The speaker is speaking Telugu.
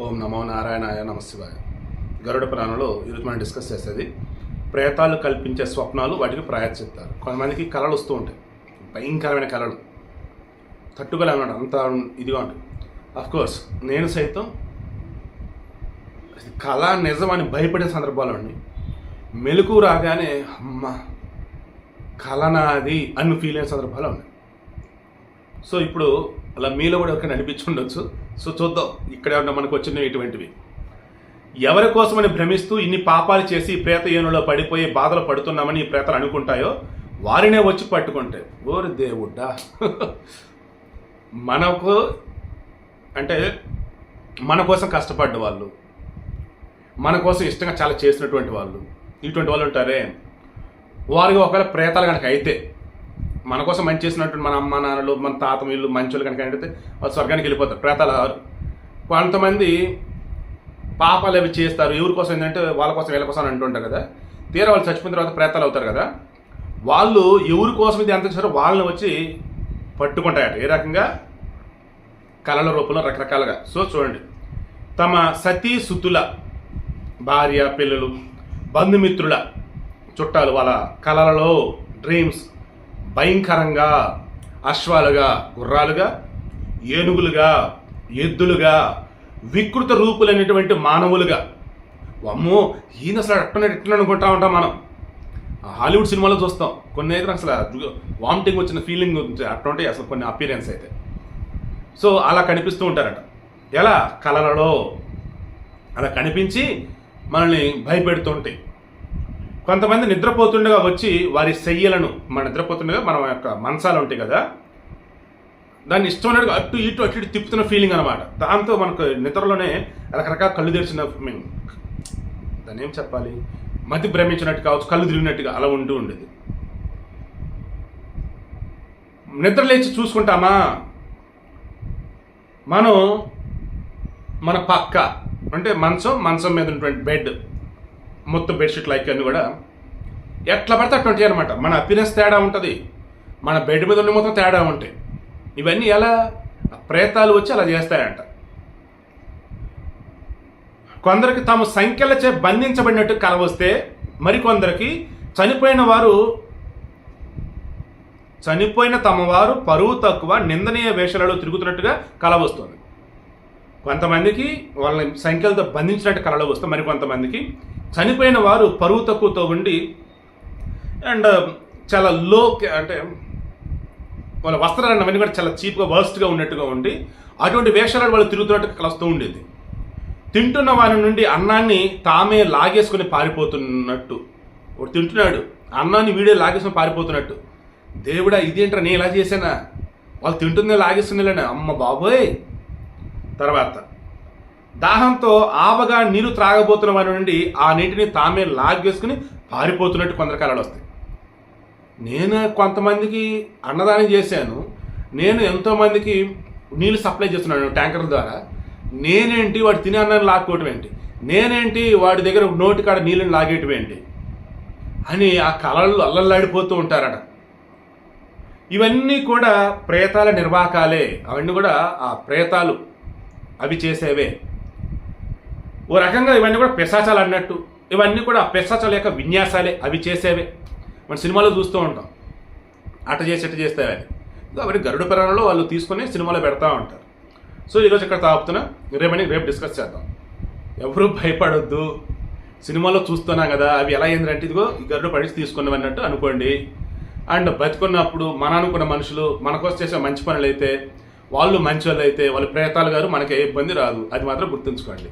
ఓం నమో నారాయణాయ నమశివాయ. గరుడ పురాణంలో ఈరోజు మనం డిస్కస్ చేసేది ప్రేతాలు కల్పించే స్వప్నాలు వాటికి ప్రాయశ్చిత్తారు కొంతమందికి కళలు వస్తూ ఉంటాయి. భయంకరమైన కళలు. తట్టుకోలేమన్నమాట అంత ఇదిగా ఉంటుంది. అఫ్ కోర్స్ నేను సైతం కళ నిజం అని భయపడే సందర్భాలు అండి. మెలకు రాగానే అమ్మ కళ నాది అని ఫీల్ అయిన సందర్భాలు ఉన్నాయి. సో ఇప్పుడు అలా మీలో కూడా ఎవరికైనా అనిపించుండొచ్చు. సో చూద్దాం ఇక్కడ ఉన్న మనకు వచ్చినవి ఇటువంటివి. ఎవరి కోసమని భ్రమిస్తూ ఇన్ని పాపాలు చేసి ప్రేత ఏనులో పడిపోయి బాధలు పడుతున్నామని ఈ ప్రేతలు అనుకుంటాయో వారినే వచ్చి పట్టుకుంటాయి ఓరి దేవుడ్డా మనకు అంటే మన కోసం కష్టపడ్డ వాళ్ళు మన కోసం ఇష్టంగా చాలా చేసినటువంటి వాళ్ళు ఇటువంటి వాళ్ళు ఉంటారే. వారికి ఒకవేళ ప్రేతాలు కనుక అయితే మన కోసం మంచి చేసినటువంటి మన అమ్మ నాన్నలు మన తాత వీళ్ళు మంచోళ్ళు కనుక అంటే వాళ్ళు స్వర్గానికి వెళ్ళిపోతారు. ప్రేతాల కొంతమంది పాపాలు అవి చేస్తారు. ఎవరి కోసం ఏంటంటే వాళ్ళ కోసం వీళ్ళ కోసం అని అంటుంటారు కదా. తీరా వాళ్ళు చచ్చిపోయిన తర్వాత ప్రేతాలు అవుతారు కదా. వాళ్ళు ఎవరి కోసం ఇది ఎంత చేశారో వాళ్ళని వచ్చి పట్టుకుంటాయట. ఏ రకంగా? కళల రూపంలో రకరకాలుగా. సో చూడండి. తమ సతీ సుతుల భార్య పిల్లలు బంధుమిత్రుల చుట్టాలు వాళ్ళ కళలలో డ్రీమ్స్ భయంకరంగా అశ్వాలుగా గుర్రాలుగా ఏనుగులుగా ఎద్దులుగా వికృత రూపులైనటువంటి మానవులుగా. అమ్మో ఈయన అసలు అట్టనే ఎట్టనే అనుకుంటా ఉంటాం మనం. ఆ హాలీవుడ్ సినిమాలో చూస్తాం. కొన్ని అయితే అసలు వామిటింగ్ వచ్చిన ఫీలింగ్ అట్టుంటాయి అసలు కొన్ని అపీరియన్స్ అయితే. సో అలా కనిపిస్తూ ఉంటారట. ఎలా? కళలలో అలా కనిపించి మనల్ని భయపెడుతుంటాయి కొంతమంది నిద్రపోతుండగా వచ్చి వారి శయ్యలను మన నిద్రపోతుండగా మన యొక్క మంచాలు ఉంటాయి కదా దాన్ని ఇష్టం అటు ఇటు అటు ఇటు తిప్పుతున్న ఫీలింగ్ అనమాట దాంతో మనకు నిద్రలోనే రకరకాల కళ్ళు తెరిచిన మీన్ దాన్ని ఏం చెప్పాలి? మతి భ్రమించినట్టు కావచ్చు కళ్ళు తిరిగినట్టుగా అలా ఉంటూ ఉండేది. నిద్ర లేచి చూసుకుంటామా? మనం మన పక్క అంటే మంచం మంచం మీద ఉన్నటువంటి బెడ్ మొత్తం బెడ్షీట్ లైక్ అన్నీ కూడా. ఎట్లా పడితే అటువంటి అనమాట మన హ్యాపీనెస్ తేడా ఉంటుంది. మన బెడ్ మీద ఉన్న మొత్తం తేడా ఉంటాయి. ఇవన్నీ ఎలా ప్రేతాలు వచ్చి అలా చేస్తాయంట. కొందరికి తాము సంఖ్యలచే బంధించబడినట్టు కల వస్తే మరికొందరికి చనిపోయిన వారు చనిపోయిన తమ వారు పరువు తక్కువ నిందనీయ వేషాలలో తిరుగుతున్నట్టుగా కల వస్తుంది. కొంతమందికి వాళ్ళని సంఖ్యలతో బంధించినట్టు కళలో వస్తే మరికొంతమందికి చనిపోయిన వారు పరువు తక్కువతో ఉండి అండ్ uh, చాలా లో అంటే వాళ్ళ వస్త్రాలు అవన్నీ కూడా చాలా చీప్గా వర్స్ట్గా ఉన్నట్టుగా ఉండి అటువంటి వేషాలు వాళ్ళు తిరుగుతున్నట్టు కలుస్తూ ఉండేది. తింటున్న వారి నుండి అన్నాన్ని తామే లాగేసుకుని పారిపోతున్నట్టు. ఒకడు తింటున్నాడు అన్నాన్ని వీడే లాగేసుకుని పారిపోతున్నట్టు. దేవుడా ఇదేంట్రా నేను ఇలా చేశానా? వాళ్ళు తింటుందే లాగేస్తుందిలేనా అమ్మ బాబోయ్! తర్వాత దాహంతో ఆవగా నీరు త్రాగబోతున్న వారి నుండి ఆ నీటిని తామే లాగేసుకుని పారిపోతున్నట్టు కొందరు కళలు వస్తాయి. నేను కొంతమందికి అన్నదానం చేశాను. నేను ఎంతోమందికి నీళ్ళు సప్లై చేస్తున్నాను ట్యాంకర్ల ద్వారా. నేనేంటి వాడు తినే అన్నాన్ని లాక్కోవటం ఏంటి? నేనేంటి వాడి దగ్గర నోటి కాడ నీళ్ళని లాగేయటం ఏంటి? అని ఆ కళలు అల్లల్లాడిపోతూ ఉంటారట. ఇవన్నీ కూడా ప్రేతాల నిర్వాహకాలే అవన్నీ కూడా ఆ ప్రేతాలు అవి చేసేవే. ఓ రకంగా ఇవన్నీ కూడా పెసాచాలు అన్నట్టు. ఇవన్నీ కూడా పెసాచాల యొక్క విన్యాసాలే అవి చేసేవే. మన సినిమాలో చూస్తూ ఉంటాం. అట చేసి ఇట చేస్తావని కాబట్టి గరుడ పురాణంలో వాళ్ళు తీసుకొని సినిమాలో పెడతా ఉంటారు. సో ఈరోజు ఇక్కడ తాపుతున్నా రేపని రేపు డిస్కస్ చేద్దాం. ఎవరు భయపడొద్దు. సినిమాలో చూస్తున్నాం కదా అవి ఎలా అయిందంటే ఇదిగో గరుడు పడి తీసుకున్నాం అన్నట్టు అనుకోండి. అండ్ బతుకున్నప్పుడు మన అనుకున్న మనుషులు మనకోసం చేసే మంచి పనులు అయితే వాళ్ళు మంచి వాళ్ళు అయితే వాళ్ళు ప్రేతాలు గారు మనకి ఏ ఇబ్బంది రాదు. అది మాత్రం గుర్తుంచుకోండి.